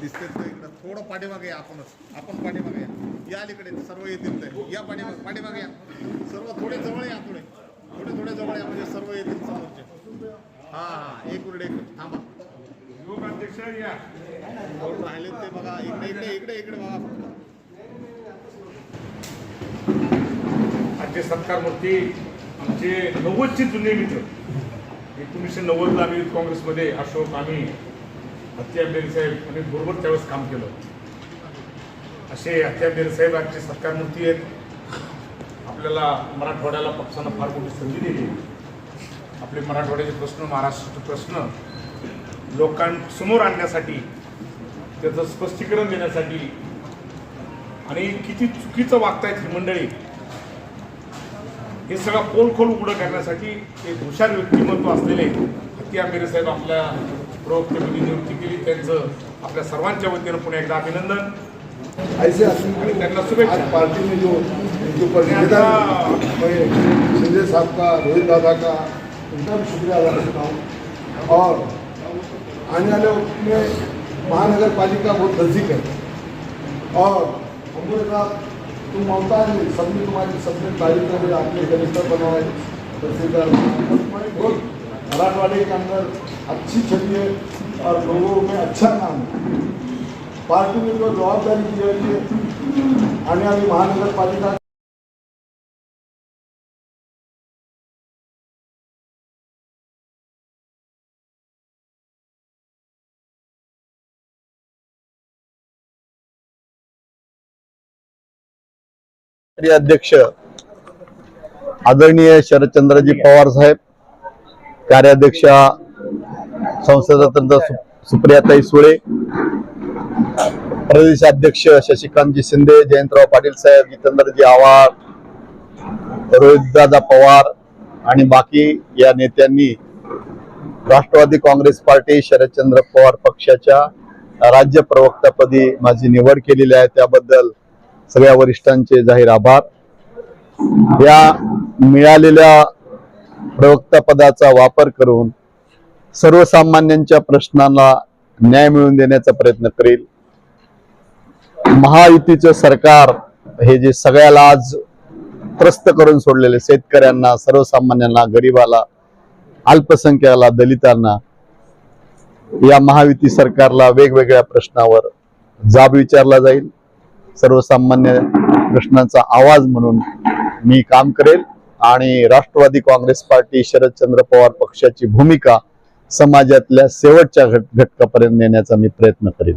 दिसते इकडं थोडं पाठीमागे या आपणच. आपण पाठीमागे या. या अलीकडे सर्व येतील ते. या पाठीमागे पाठीमागे या. सर्व थोडे जवळ या थोडे. थोडे थोडे जवळ या म्हणजे सर्व येतील समोरचे. हा हा. एक मिनिट एक मिनिट. थांबा. कोण राहिले ते बघा. इकडे इकडे इकडे इकडे बघा आजचे सत्कार मूर्ती आमचे नव्वदचे जुने मित्र. एकोणीसशे नव्वदला आम्ही काँग्रेसमध्ये अशोक आम्ही अत्याबेर साहेब आणि बरोबर त्यावेळेस काम केलं. असे अत्याबेर साहेब आजचे सत्कार मूर्ती आहेत आपल्याला मराठवाड्याला पक्षानं फार मोठी संधी दिली. आपले मराठवाड्याचे प्रश्न महाराष्ट्राचे प्रश्न लोकांसमोर आणण्यासाठी त्याचं स्पष्टीकरण देण्यासाठी आणि किती चुकीचं वागतायत ही मंडळी हे सगळं पोल खोल उघडं करण्यासाठी एक हुशार व्यक्तिमत्व असलेले हत्ती आंबेरे साहेब आपल्या प्रवक्तेपदी नियुक्ती केली. त्यांचं आपल्या सर्वांच्या वतीनं पुन्हा एकदा अभिनंदन. ऐसे आदमी त्यांना शुभेच्छा. पार्टी में जो संजय साहब का रोहित दादा का उनका भी शुक्रिया अदा करता हूँ और आने वाले वक्त में महानगर पालिका बहुत नज़दीक है और हम का तुम ममता नहीं सबने तुम्हारी सबने तारीफ कर आपने कमिश्नर बनाए तहसीलदार। बहुत मराठवाड़े के अंदर अच्छी छवि है और लोगों में अच्छा काम है। पार्टी ने जो जवाबदारी दी है आने वाली महानगर पालिका अध्यक्ष आदरणीय शरदचंद्रजी पवार साहेब कार्याध्यक्षा संसदरत्न सुप्रियाताई सुळे प्रदेशाध्यक्ष शशिकांतजी शिंदे जयंतराव पाटील साहेब जितेंद्रजी आव्हाड रोहितदादा पवार आणि बाकी या नेत्यांनी राष्ट्रवादी काँग्रेस पार्टी शरदचंद्र पवार पक्षाच्या राज्य प्रवक्तापदी माझी निवड केलेली आहे. त्याबद्दल सगळ्या वरिष्ठांचे जाहीर आभार. या मिळालेल्या प्रवक्ता पदाचा वापर करून सर्वसामान्यांच्या प्रश्नांना न्याय मिळवून देण्याचा प्रयत्न करेल. महायुतीचं सरकार हे जे सगळ्याला आज त्रस्त करून सोडलेले शेतकऱ्यांना सर्वसामान्यांना गरिबाला अल्पसंख्याला दलितांना या महायुती सरकारला वेगवेगळ्या प्रश्नावर जाब विचारला जाईल. सर्वसामान्य प्रश्नांचा आवाज म्हणून मी काम करेल. आणि राष्ट्रवादी काँग्रेस पार्टी शरदचंद्र पवार पक्षाची भूमिका समाजातल्या शेवटच्या घट घटकापर्यंत नेण्याचा मी प्रयत्न करेल